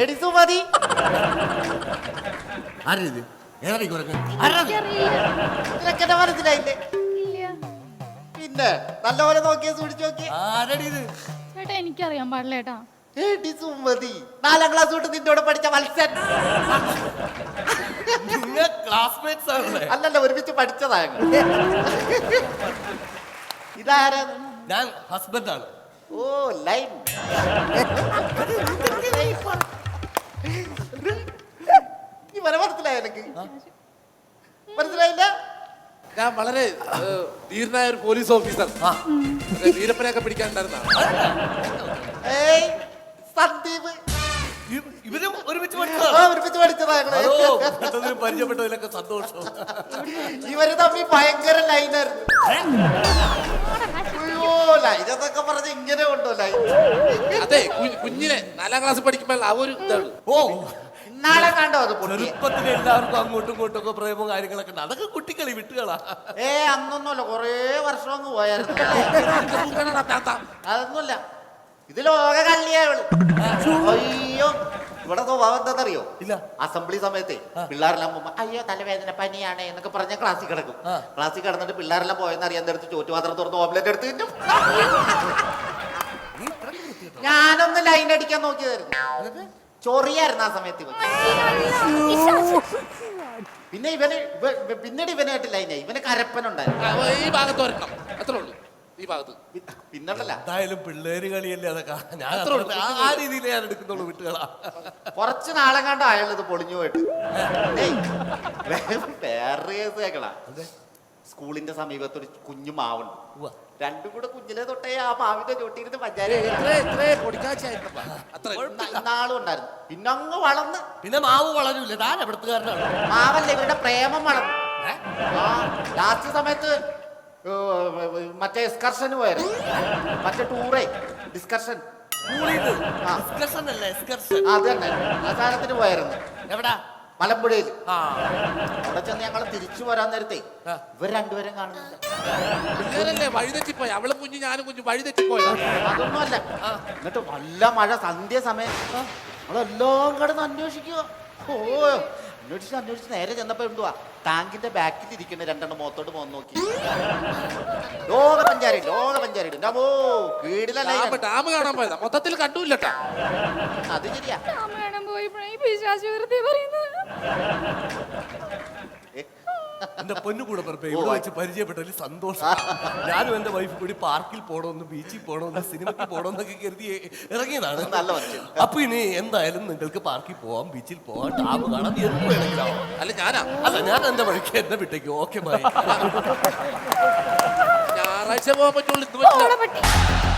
എടി സുമതി ആരിത്? ഏതാ കുരങ്ങൻ? ആരാ ഇത്? നിനക്കെന്നെ മനസ്സിലായില്ലേ? ഇല്ല. പിന്നെ നല്ലപോലെ നോക്കിയാ സൂക്ഷിച്ചു നോക്കി ആരടി ഇത്? ചേട്ടാ എനിക്കറിയാൻ പാടില്ല ചേട്ടാ. എടി സുമതി നാലാം ക്ലാസ് തൊട്ട് നിന്നോട് പഠിച്ച മത്സൻ ക്ലാസ്മേറ്റ്സ് ആണല്ലേ? അല്ലല്ല ഒരുമിച്ച് പഠിച്ചതാ. ഇതാരാ? ഞാൻ ഹസ്ബൻഡ് ഓ ലൈൻ. മനസ്സിലായില്ല? ഞാൻ വളരെ ധീരനായ ഒരു പോലീസ് ഓഫീസർ വീരപ്പനെയൊക്കെ പിടിക്കാനുണ്ടായിരുന്ന സന്ദീപ്. ഇവ- ഇവരും ഒരുമിച്ച് ആ, പഠിച്ചതാണ് ഒരുമിച്ച് പഠിച്ചതാ ഞങ്ങൾ. അതോ പരിചയപ്പെട്ടതിലൊക്കെ സന്തോഷം. ഇവർ തമ്മിൽ ഭയങ്കര ലൈനായിരുന്നു എന്നൊക്കെ പറഞ്ഞ് ഇങ്ങനെ കൊണ്ടോ ലൈൻ അതെ കുഞ്ഞിനെ നാലാം ക്ലാസ് പഠിക്കുമ്പോൾ ആ ഒരു ഇതാണ്. ഓ ഇന്നാളെ കണ്ടോ അത് പൊട്ടിയെ ചെറുപ്പത്തിൽ എല്ലാവർക്കും അങ്ങോട്ടും ഇങ്ങോട്ടും ഒക്കെ പ്രേമവും കാര്യങ്ങളൊക്കെ ഉണ്ട്. അതൊക്കെ കുട്ടിക്കളി വിട്ടുകളാ. ഏ അന്നൊന്നുമല്ല. കൊറേ വർഷം അങ്ങ് പോയായിരുന്നു. അതൊന്നുമില്ല. ഇത് ലോക കള്ളിയാണ് അയ്യോ ഇവിടെ സ്വഭാവം എന്താണെന്നറിയോ ഇല്ല. അസംബ്ലി സമയത്തെ പിള്ളേരെല്ലാം പോകുമ്പോ അയ്യോ തലവേദന പനിയാണ് എന്നൊക്കെ പറഞ്ഞ ക്ലാസ്സിൽ കിടക്കും. ക്ലാസ്സിൽ കിടന്നിട്ട് പിള്ളേരെല്ലാം പോയെന്ന് അറിയാൻ എടുത്ത് ചോറ്റുപാത്രം തുറന്ന് ഓംലെറ്റ് എടുത്ത് തിന്നും. ഞാനൊന്ന് ലൈൻ അടിക്കാൻ നോക്കിയതായിരുന്നു. ചൊറിയായിരുന്നു ആ സമയത്ത് ഇവൻ. പിന്നെ ഇവന് ഇവ- ഇവ- പിന്നീട് ഇവനായിട്ട് ലൈനായി ഇവന് കരപ്പനുണ്ടായിരുന്നു. ആ, ഈ ഭാഗത്ത് ഒരെണ്ണം. അത്രേ ഉള്ളൂ. ഈ ഭാഗത്ത്. എന്തായാലും പിള്ളേര് കളിയല്ലേ അതൊക്കെ? ഞാൻ അത്ര ഉള്ളൂ. ആ- ആ രീതിയിൽ ഞാൻ എടുക്കുന്നുള്ളൂ വിട്ടുകളാ. കുറച്ച് നാളെ കണ്ട അയാളത് പൊളിഞ്ഞു പോയിട്ട്. വേ- വേറെ കേസ് സ്കൂളിന്റെ സമീപത്ത് ഒരു കുഞ്ഞു മാവുണ്ട്. രണ്ടും കൂടെ കുഞ്ഞിലെ തൊട്ടേ ആ മാവിന്റെ ചോട്ടിയിരുന്ന് നാളും ഉണ്ടായിരുന്നു. പിന്നെ അങ്ങ് വളർന്ന് പിന്നെ മാവ് വളരൂല. താൻ എവിടത്തുകാരനാണ് മാവല്ല ഇവരുടെ പ്രേമം വളർന്നു. ലാസ്റ്റ് സമയത്ത് മറ്റേ എക്സ്കർഷന് പോയായിരുന്നു. മറ്റേ ടൂറേ ഡിസ്കർഷൻ അത് തന്നെ. ആ സാധനത്തിന് പോയായിരുന്നു. എവിടാ? മലമ്പുഴയിൽ. അവിടെ ചെന്ന് ഞങ്ങൾ തിരിച്ചു വരാൻ നേരത്തെ. ഇവർ രണ്ടുപേരും കാണുന്നുണ്ട് പിള്ളേരല്ലേ വഴിതെറ്റിപ്പോയി അവളും കുഞ്ഞു ഞാനും കുഞ്ഞു വഴിതെറ്റിപ്പോയതാ അതൊന്നുമല്ല. എന്നിട്ട് വല്ല മഴ സന്ധ്യ സമയം. നമ്മളെല്ലാം കടന്ന് അന്വേഷിക്കുക. ഓ അന്വേഷിച്ച് അന്വേഷിച്ച് നേരെ ചെന്നപ്പോ എന്തുവാ? ടാങ്കിന്റെ ബാക്കിൽ ഇരിക്കുന്ന രണ്ടെണ്ണം മുഖത്തോട്ട് പോകാൻ നോക്കി. ലോക പഞ്ചാരി ലോക പഞ്ചാരി ഓ വീടിലല്ല ഡാം കാണാൻ പോയതാ. മൊത്തത്തിൽ കണ്ടൂല്ലട്ടാ. അത് ശരിയാ. കാണാൻ ഈ പിശാച് വെറുതെ പറയുന്നത് എന്റെ പൊന്നു കൂടെ പറപ്പേ ഇവിടെ വെച്ച് പരിചയപ്പെട്ടതിൽ സന്തോഷം. ഞാനും എന്റെ വൈഫ് കൂടി പാർക്കിൽ പോകണമെന്ന് ബീച്ചിൽ പോകണമെന്ന് സിനിമയ്ക്ക് പോകണമെന്നൊക്കെ കരുതി ഇറങ്ങിയതാണ്. അപ്പൊ ഇനി എന്തായാലും നിങ്ങൾക്ക് പാർക്കിൽ പോവാം ബീച്ചിൽ പോവാം ഡാം കാണാം എന്ത് വേണമെങ്കിലും അല്ല ഞാനാ. അല്ല ഞാൻ എന്റെ വഴിക്ക് എന്നെ വിട്ടേക്കും. ഓക്കെ ബൈ ഞായറാഴ്ച പോകാൻ പറ്റുള്ളൂ ഇന്ന്